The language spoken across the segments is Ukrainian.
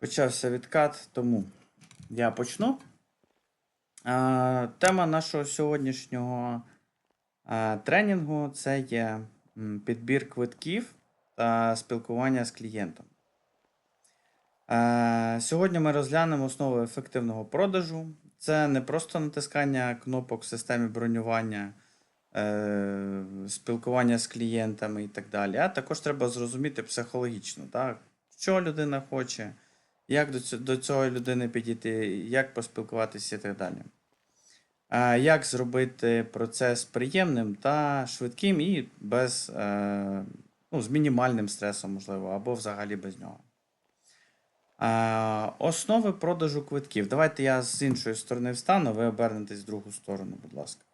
Почався відкат, тому я почну. А, Тема нашого сьогоднішнього а, тренінгу це є підбір квитків та спілкування з клієнтом. Е, Сьогодні ми розглянемо основи ефективного продажу. Це не просто натискання кнопок в системі бронювання, е, спілкування з клієнтами і так далі. А також треба зрозуміти психологічно, так? що людина хоче, як до до цього людини підійти, як поспілкуватися і так далі. Як зробити процес приємним та швидким і без, е, ну, з мінімальним стресом, можливо, або взагалі без нього. Основи продажу квитків. Давайте я з іншої сторони встану, ви обернетесь в другу сторону, будь ласка.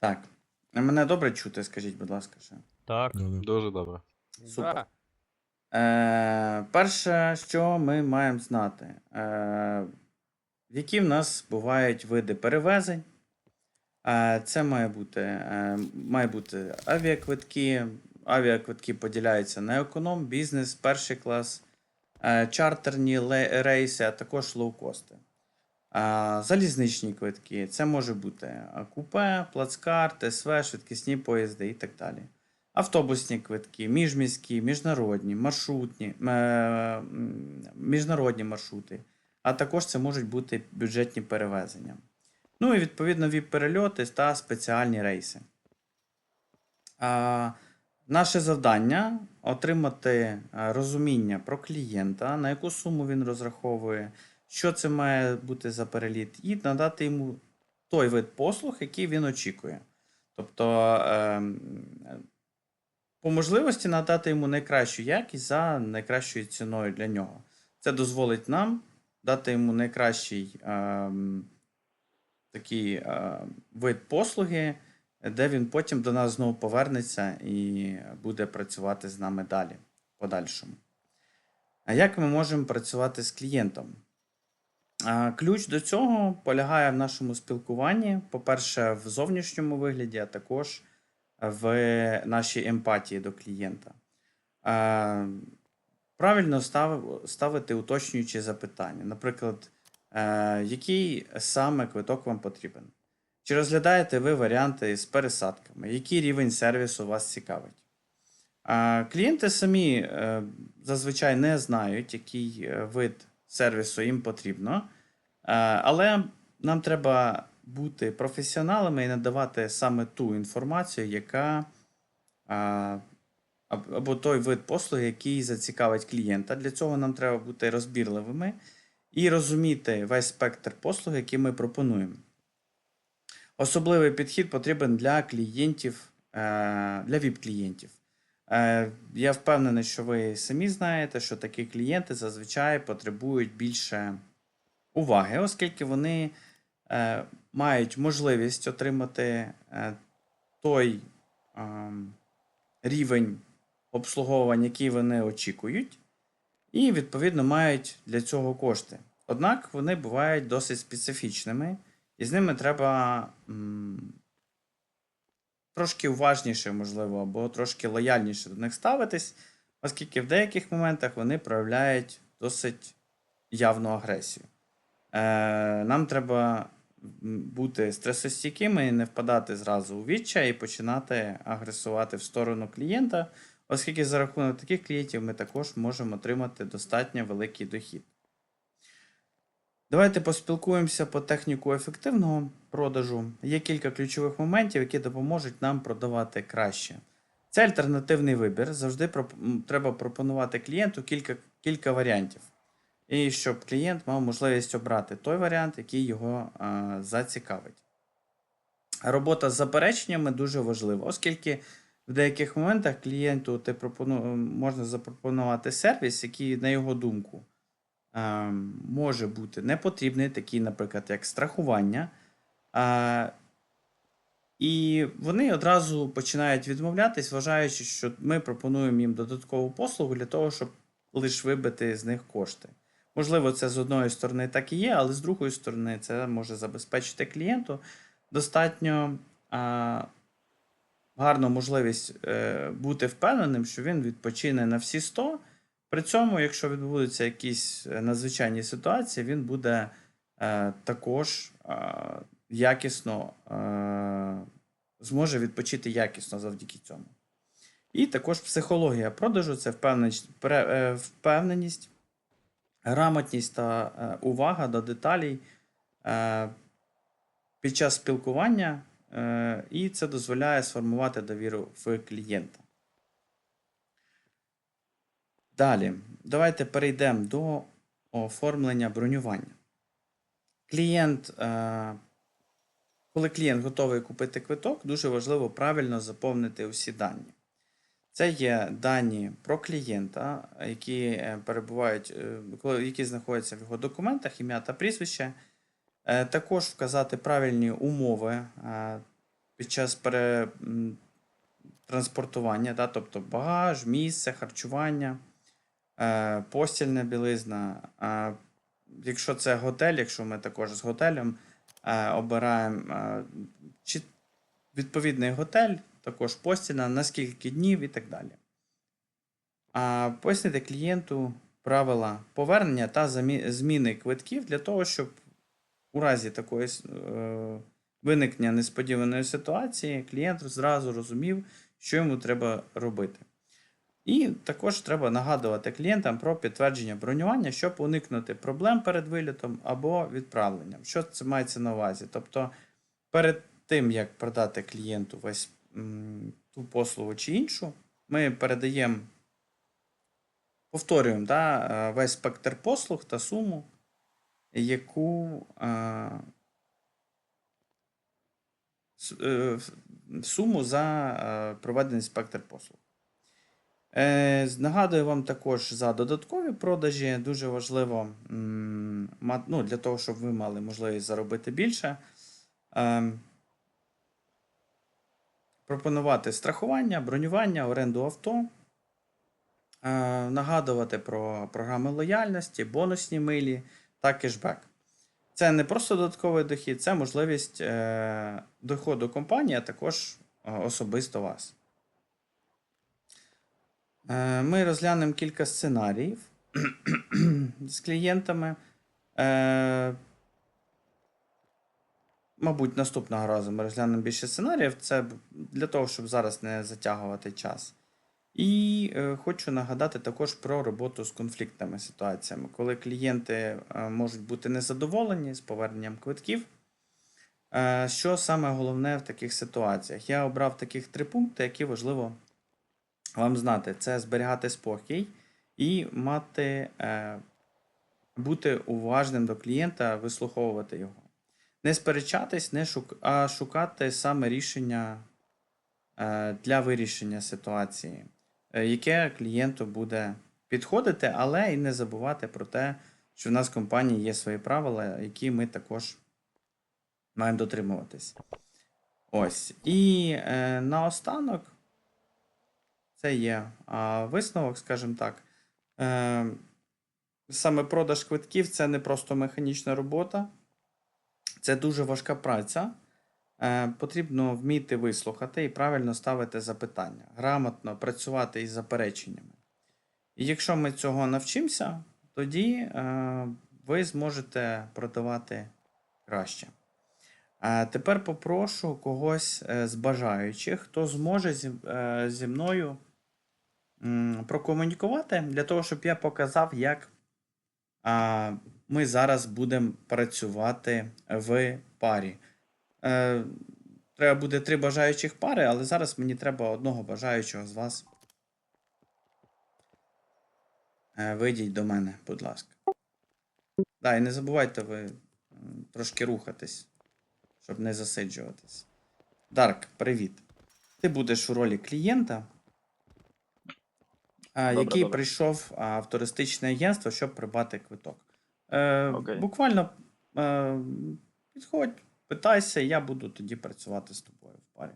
Так. Мене добре чути, скажіть, будь ласка, ще. Так. Дуже добре. Супер. Е, перше, що ми маємо знати, е, які в нас бувають види перевезень. Е, це має бути, е, має бути авіаквитки. Авіаквитки поділяються на економ, бізнес, перший клас, е, чартерні рейси, а також лоукости. Залізничні квитки. Це може бути купе, плацкарт, СВ, швидкісні поїзди і так далі автобусні квитки, міжміські, міжнародні, маршрутні, е, міжнародні маршрути, а також це можуть бути бюджетні перевезення. Ну і відповідно віп-перельоти та спеціальні рейси. А, наше завдання отримати розуміння про клієнта, на яку суму він розраховує, що це має бути за переліт, і надати йому той вид послуг, який він очікує. Тобто ем, по можливості надати йому найкращу якість за найкращою ціною для нього. Це дозволить нам дати йому найкращий ем, такий е, вид послуги, де він потім до нас знову повернеться і буде працювати з нами далі, подальшому. А як ми можемо працювати з клієнтом? Ключ до цього полягає в нашому спілкуванні, по-перше, в зовнішньому вигляді, а також в нашій емпатії до клієнта. Правильно ставити уточнюючі запитання. Наприклад, е, який саме квиток вам потрібен? Чи розглядаєте ви варіанти з пересадками? Який рівень сервісу вас цікавить? Клієнти самі е, зазвичай не знають, який е, вид сервісу їм потрібно, Е, але нам треба бути професіоналами і надавати саме ту інформацію, яка або той вид послуги, який зацікавить клієнта. Для цього нам треба бути розбірливими і розуміти весь спектр послуг, які ми пропонуємо. Особливий підхід потрібен для клієнтів, е, для ВІП-клієнтів. Е, Я впевнений, що ви самі знаєте, що такі клієнти зазвичай потребують більше уваги, оскільки вони е, мають можливість отримати е, той ем, рівень обслуговування, який вони очікують, і, відповідно, мають для цього кошти. Однак вони бувають досить специфічними, і з ними треба трошки уважніше, можливо, або трошки лояльніше до них ставитись, оскільки в деяких моментах вони проявляють досить явну агресію. Е, нам треба бути стресостійкими і не впадати зразу у відчай і починати агресувати в сторону клієнта, оскільки за рахунок таких клієнтів ми також можемо отримати достатньо великий дохід. Давайте поспілкуємося по техніку ефективного продажу. Є кілька ключових моментів, які допоможуть нам продавати краще. Це альтернативний вибір. Завжди треба пропонувати клієнту кілька, кілька варіантів. І щоб клієнт мав можливість обрати той варіант, який його а, зацікавить. Робота з запереченнями дуже важлива, оскільки в деяких моментах клієнту ти пропону... можна запропонувати сервіс, який, на його думку, може бути непотрібний, такий, наприклад, як страхування. І вони одразу починають відмовлятись, вважаючи, що ми пропонуємо їм додаткову послугу для того, щоб лише вибити з них кошти. Можливо, це з одної сторони так і є, але з другої сторони це може забезпечити клієнту достатньо а, гарну можливість е, бути впевненим, що він відпочине на всі 100. При цьому, якщо відбудуться якісь е, надзвичайні ситуації, він буде е, також е, якісно е, зможе відпочити якісно завдяки цьому. І також психологія продажу це впевненість, е, грамотність та е, увага до деталей під час спілкування, і це дозволяє сформувати довіру в клієнта. Далі, давайте перейдемо до оформлення бронювання. Клієнт, е, коли клієнт готовий купити квиток, дуже важливо правильно заповнити усі дані. Це є дані про клієнта, які е, перебувають, е, які знаходяться в його документах, ім'я та прізвище. Також вказати правильні умови під час пере, м, транспортування, да, тобто багаж, місце, харчування, постільна білизна. Е, Якщо це готель, якщо ми також з готелем е, обираємо е, чи відповідний готель, також постільна, на скільки днів і так далі. А пояснити клієнту правила повернення та зміни квитків для того, щоб у разі такої е, виникнення несподіваної ситуації клієнт зразу розумів, що йому треба робити. І також треба нагадувати клієнтам про підтвердження бронювання, щоб уникнути проблем перед вилітом або відправленням. Що це мається на увазі? Тобто, перед тим, як продати клієнту весь ту послугу чи іншу, ми передаємо, повторюємо да, е, весь спектр послуг та суму, яку е, е, суму за е, проведений спектр послуг. Е, Нагадую вам також за додаткові продажі. Дуже важливо ну, для того, щоб ви мали можливість заробити більше. Е, Пропонувати страхування, бронювання, оренду авто, е, нагадувати про програми лояльності, бонусні милі та кешбек. Це не просто додатковий дохід, це можливість е, доходу компанії, а також особисто вас. Е, Ми розглянемо кілька сценаріїв з клієнтами. Е, Мабуть, наступного разу ми розглянемо більше сценаріїв. Це для того, щоб зараз не затягувати час. І е, хочу нагадати також про роботу з конфліктними ситуаціями, коли клієнти можуть бути незадоволені з поверненням квитків. Що саме головне в таких ситуаціях? Я обрав таких три пункти, які важливо вам знати: це зберігати спокій і мати, е, бути уважним до клієнта, вислуховувати його. Не сперечатись, не шук... а шукати саме рішення е, для вирішення ситуації, е, яке клієнту буде підходити, але і не забувати про те, що в нас в компанії є свої правила, які ми також маємо дотримуватись. Ось. І е, наостанок це є висновок, скажімо так. Е, саме продаж квитків це не просто механічна робота, це дуже важка праця. Е, потрібно вміти вислухати і правильно ставити запитання, грамотно працювати із запереченнями. І якщо ми цього навчимося, тоді е, ви зможете продавати краще. Тепер попрошу когось з бажаючих, хто зможе зі, мною прокомунікувати для того, щоб я показав, як ми зараз будемо працювати в парі. Е, треба буде три бажаючих пари, але зараз мені треба одного бажаючого з вас. Е, вийдіть до мене, будь ласка. Да, і не забувайте ви трошки рухатись, щоб не засиджуватись. Дарк, привіт. Ти будеш у ролі клієнта, Добре, який добре. прийшов а, в туристичне агентство, щоб придбати квиток. Е, Окей. Буквально е, підходь, питайся, я буду тоді працювати з тобою в парі.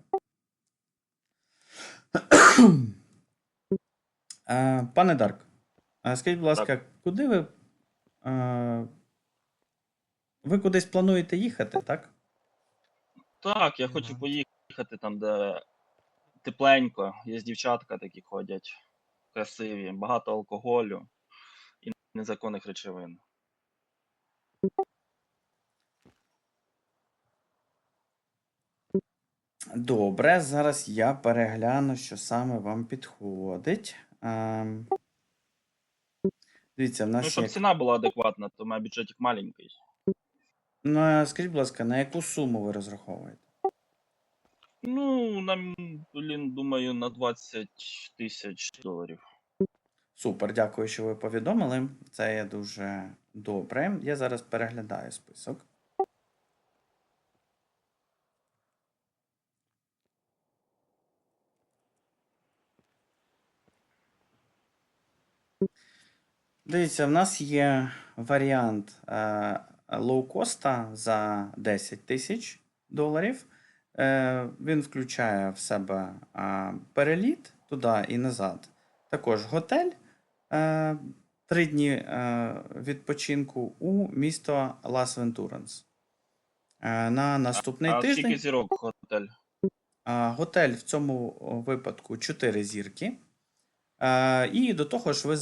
Е, Пане Дарк, скажіть, будь ласка, куди ви. е, Ви кудись плануєте їхати, так? Так, я хочу поїхати там, де тепленько, є дівчатка такі ходять, красиві, багато алкоголю і незаконних речовин. Добре, зараз я перегляну, що саме вам підходить. Ем, Дивіться, в Ну, нас щоб є. ціна була адекватна, то має бюджетик маленький. Ну, скажіть, будь ласка, на яку суму ви розраховуєте? Ну, нам, блін, думаю, на 20 тисяч доларів. Супер, дякую, що ви повідомили. Це є дуже добре. Я зараз переглядаю список. Дивіться, в нас є варіант е, лоукоста за 10 тисяч доларів. Е, він включає в себе е, переліт туди і назад. Також готель. Е, три дні відпочинку у місто Лас Вентуранс. Е, на наступний а тиждень. скільки зірок готель? Готель в цьому випадку 4 зірки. І до того ж, ви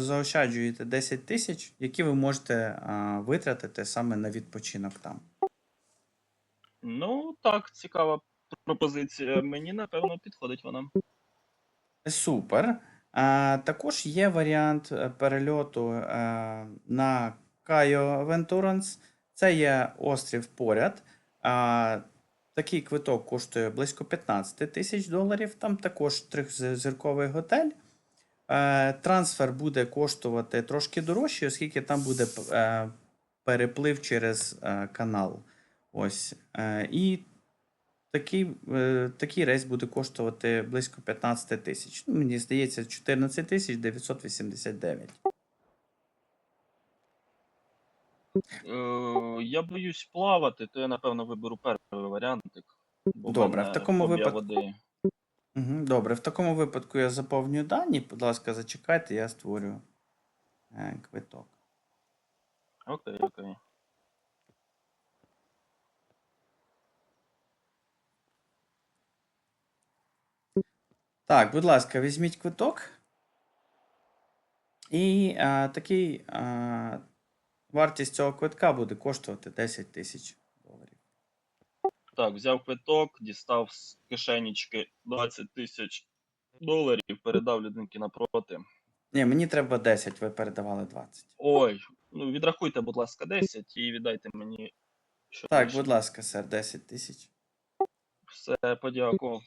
заощаджуєте 10 тисяч, які ви можете витратити саме на відпочинок там. Ну, так, цікава пропозиція. Мені, напевно, підходить вона. Супер. А, також є варіант е, перельоту е, на Кайо Вентуранс. Це є острів поряд. А, такий квиток коштує близько 15 тисяч доларів. Там також трьохзірковий готель. Е, трансфер буде коштувати трошки дорожче, оскільки там буде е, переплив через е, канал. Ось. Е, і такий, е, такий рейс буде коштувати близько 15 тисяч. Ну, мені здається, 14 тисяч 989. Е, я боюсь плавати, то я, напевно, виберу перший варіантик. бо Добре, в такому випадку- води. Добре, в такому випадку я заповнюю дані. Будь ласка, зачекайте, я створю квиток. Окей, окей. Так, будь ласка, візьміть квиток. І а, такий а, вартість цього квитка буде коштувати 10 тисяч доларів. Так, взяв квиток, дістав з кишенічки 20 тисяч доларів, передав людинки напроти. Ні, мені треба 10, ви передавали 20. Ой, ну відрахуйте, будь ласка, 10 і віддайте мені. Що Так, лише. будь ласка, сер, 10 тисяч. Все, подякував.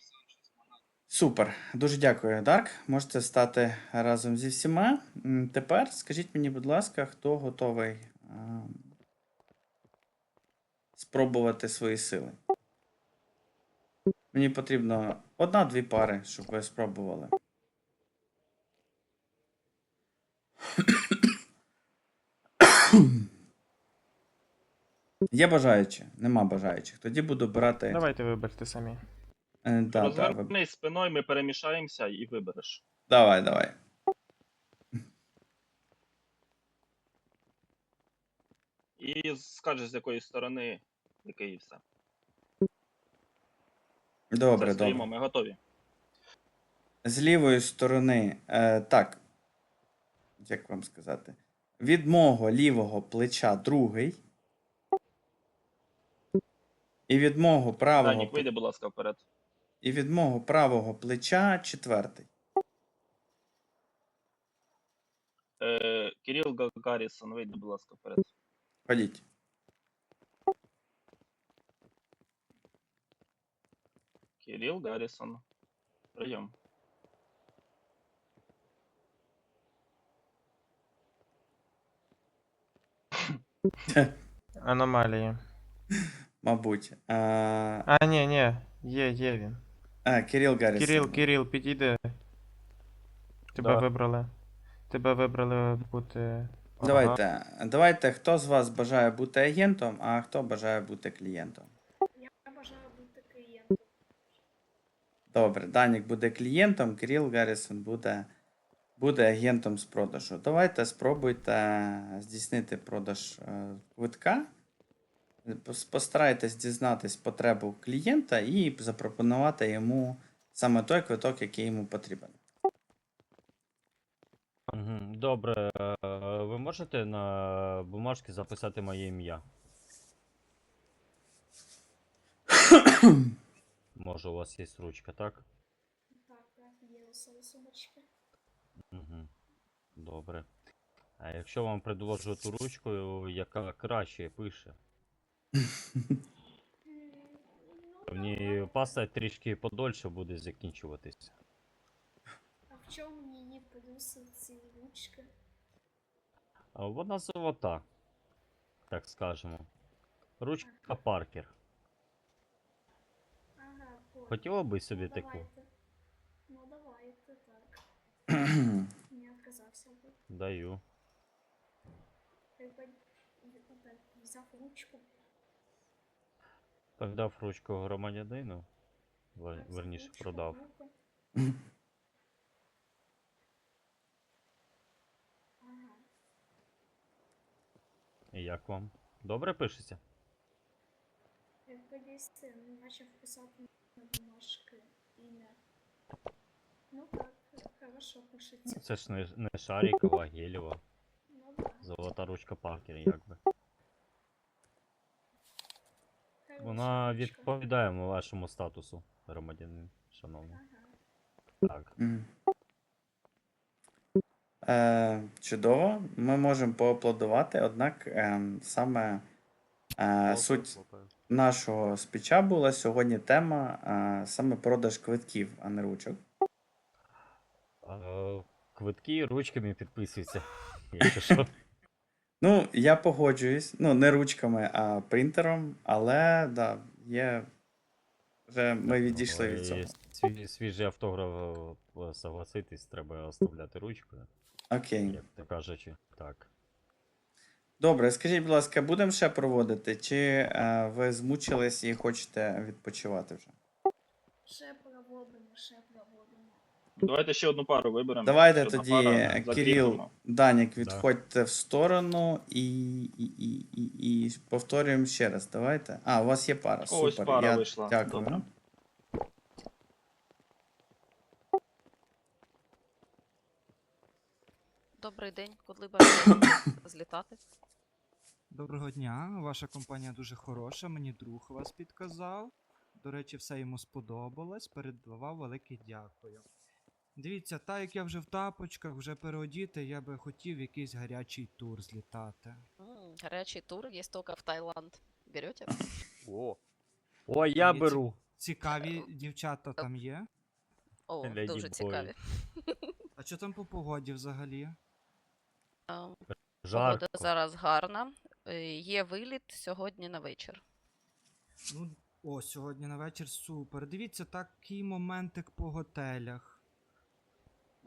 Супер, дуже дякую, Дарк. Можете стати разом зі всіма. Тепер скажіть мені, будь ласка, хто готовий а, спробувати свої сили? Мені потрібно одна-дві пари, щоб ви спробували. Є бажаючі? Нема бажаючих. Тоді буду брати. Давайте виберте самі. Е, да, да, ви- спиною, ми перемішаємося і вибереш. Давай, давай. І скажеш, з якої сторони, який і все. Добре, Все, стоїмо, добре. ми готові. З лівої сторони, е, так. Як вам сказати? Від мого лівого плеча другий. І від мого правого, Данік, вийди, будь ласка, вперед. І від мого правого плеча четвертий. Е, Кирил Гагарісон, вийди, будь ласка, вперед. Ходіть. Кирил Гаррісон. Прийом. Аномалії. Мабуть. Е, А, ні, ні, є, є він. А, Кирил Гаррісон. Кирил, Кирил, підійди. Тебе Да. вибрали. Тебе вибрали бути. Давайте, давайте, хто з вас бажає бути агентом, а хто бажає бути клієнтом. Я бажаю бути клієнтом. Добре, Данік буде клієнтом, Кирил Гаррісон буде, буде агентом з продажу. Давайте спробуйте здійснити продаж е, квитка. Пос- Постарайтесь дізнатись потребу клієнта і запропонувати йому саме той квиток, який йому потрібен. Добре, е, ви можете на бумажці записати моє ім'я? Може, у вас є ручка, так? Так, так, є у сумочки. Угу. Добре. А якщо вам предложу ту ручку, яка краще пише? В ній паста трішки подольше буде закінчуватись. А в чому її плюси ці ручки? А Вона золота, так скажемо. Ручка Паркер. Ага, понял. Хотіла би собі Ну, таку? давайте. Ну давайте, так. Не отказався би. Даю. Взяв ручку. Передав ручку громадянину. Верніше, продав. І як вам? Добре пишеться? Десь ти почав писати на бумажки ім'я. Ну так, хорошо пишеться. Це ж не, не Шарікова, Гелєва. Ну. Золота ручка Паркер, якби. хороша Вона відповідає вашому статусу, громадянин, шановний. Так. Е, чудово, ми можемо поаплодувати, однак е, саме е, суть нашого спіча була сьогодні тема е, саме продаж квитків, а не ручок. А, Квитки ручками підписуються. Якщо що. Ну, я погоджуюсь, ну, не ручками, а принтером, але да, є. Вже ми відійшли від цього. Ой, Свіжий автограф е, согласитись, треба оставляти ручкою, Окей. як то кажучи. Так. Добре, скажіть, будь ласка, будемо ще проводити, чи е, ви змучились і хочете відпочивати вже? Ще проводимо, ще проводимо. Давайте ще одну пару виберемо. Давайте одна тоді, пара, е, Кирил, закріпимо. Данік, відходьте в сторону і, і, і, і, і повторюємо ще раз. Давайте. А, у вас є пара. Ось Супер. пара Я вийшла. Дякую. Добре. Добрий день, коли бажаєте злітати? Доброго дня, ваша компанія дуже хороша, мені друг вас підказав. До речі, все йому сподобалось. Передавав велике дякую. Дивіться, так як я вже в тапочках, вже переодіти, я би хотів якийсь гарячий тур злітати. М, Гарячий тур есть только в Таиланд. Берете? О, О я Ні, ці- беру. Цікаві дівчата там є. О, Lady дуже boy. цікаві. А що там по погоді взагалі? А, Погода Жарко. зараз гарна. Е, Є виліт сьогодні на вечір. Ну, о, сьогодні на вечір супер. Дивіться, такий моментик по готелях.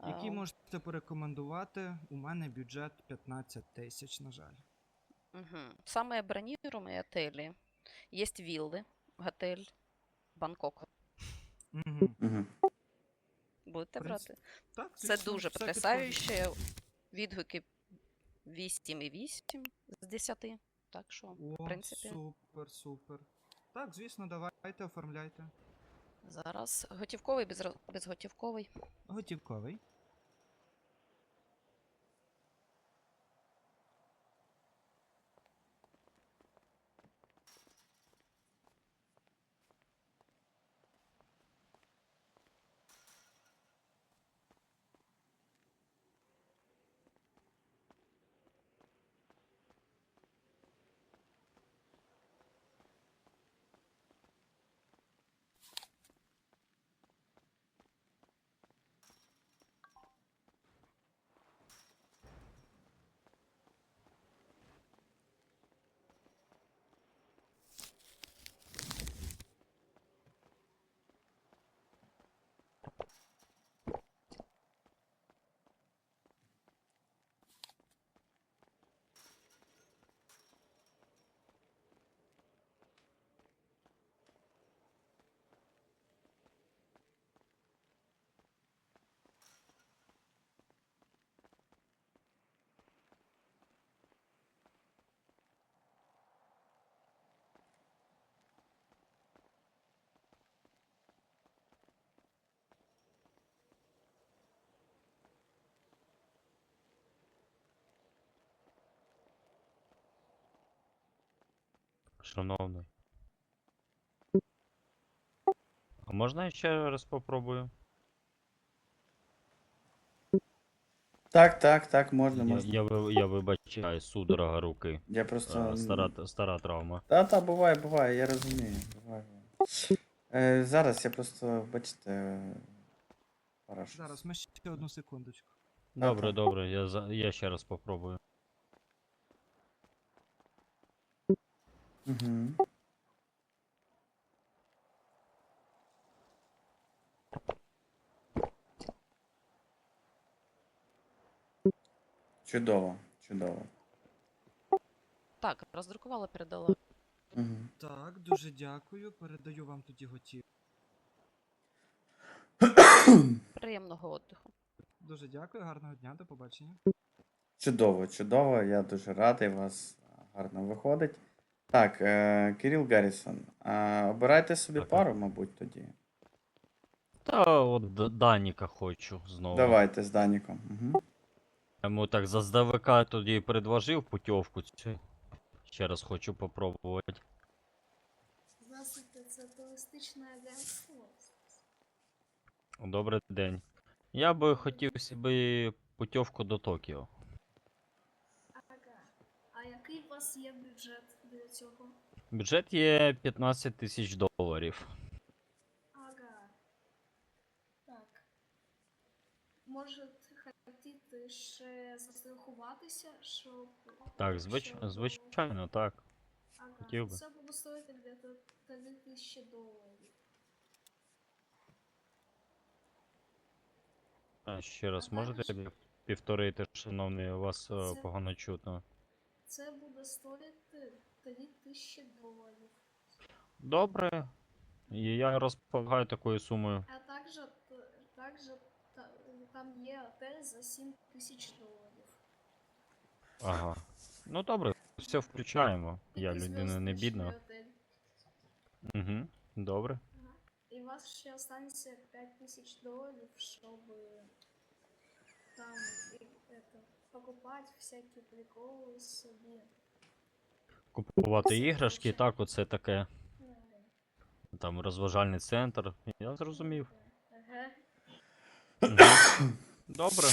Які А, можете порекомендувати? У мене бюджет 15 тисяч, на жаль. Мгм. Самые бронируемые отели. Есть виллы, готель Бангкок. Угу. Угу. Будете В принципі, брати? Так, Це звісно, дуже все потрясающе. Відгуки 8,8 з 10. Так що, підходить. в О, принципі, супер, супер. Так, звісно, давайте, оформляйте. зараз готівковий, безро- безготівковий. Готівковий. Шановний. А можна я ще раз попробую? Так, так, так, можна, Я, можна. я, ви- я вибачаю, судорога руки. Я просто. Е, Стара, стара травма. Та, та, буває, буває, я розумію. Буває. Е, зараз я просто, бачите. Зараз ми ще одну секундочку. Добре, так. добре, я, за- я ще раз попробую. Угу. Чудово, чудово. Так, роздрукувала, передала. Угу. Так, дуже дякую. Передаю вам тоді готів. Приємного отдиху. Дуже дякую, гарного дня, до побачення. Чудово, чудово. Я дуже радий, вас гарно виходить. Так, е, Кирил Гаррісон, е, обирайте собі Так, пару, мабуть, тоді. Та от Даніка хочу знову. Давайте з Даніком. Угу. Я Йому так заздалека тоді предложив путівку цю. Ще раз хочу попробувати. Здравствуйте, це туристичне агентство. Добрий день. Я би хотів собі путівку до Токіо. Ага. А який у вас є бюджет цього? Бюджет є 15 тисяч доларів. Ага. Так. Може, хотіти ще застрахуватися, щоб. Так, звич... щоб- звичайно, так. Ага. хотів би. Це буде стоїти где-то 3000 доларів. А ще раз А можете також- пів- повторити, шановний, у вас е, Це- погано чутно. Це буде стоїти 3000 доларів. Добре. І я розполагаю такою сумою. А також, також та- там є отель за 7 тисяч доларів. Ага. Ну добре, все включаємо. Я людина не бідна. отель. Угу. Добре. І у вас ще останеться 5 тисяч доларів, щоб там і, это, покупати всякі приколи собі. Купувати іграшки, так, оце таке. Там розважальний центр. Я зрозумів. Ага. Добре.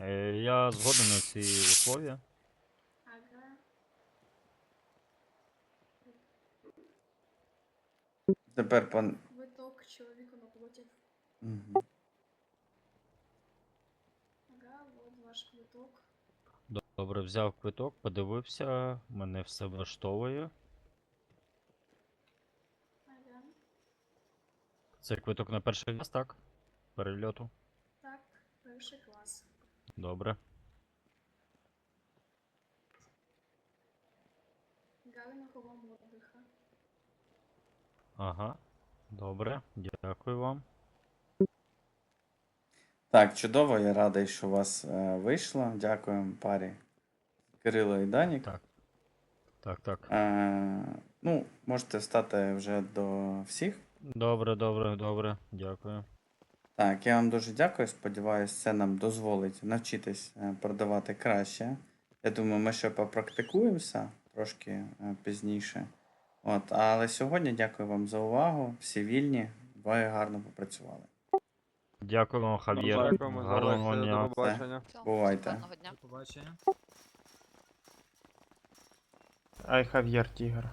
Е, я згоден на ці условия. Ага. Тепер пан. Квиток чоловіку напротив. Угу. Ага, от ваш квиток. Добре, взяв квиток, подивився, мене все влаштовує. Це квиток на перший клас, так? Перельоту. Так, перший клас. Добре. Гарного вам отдиха. Ага. Добре, дякую вам. Так, чудово, я радий, що у вас е, вийшло. Дякуємо парі Кирило і Данік. Так. Так, так. Е, ну, можете стати вже до всіх. Добре, добре, добре. Дякую. Так, я вам дуже дякую. Сподіваюсь, це нам дозволить навчитись е, продавати краще. Я думаю, ми ще попрактикуємося трошки е, пізніше. От, але сьогодні дякую вам за увагу. Всі вільні, ви гарно попрацювали. Дякую вам, Хав'єр. Дякуємо за Гарного дня. до побачення. Все, Бувайте. гарного дня. До побачення. Ай, your Тігр.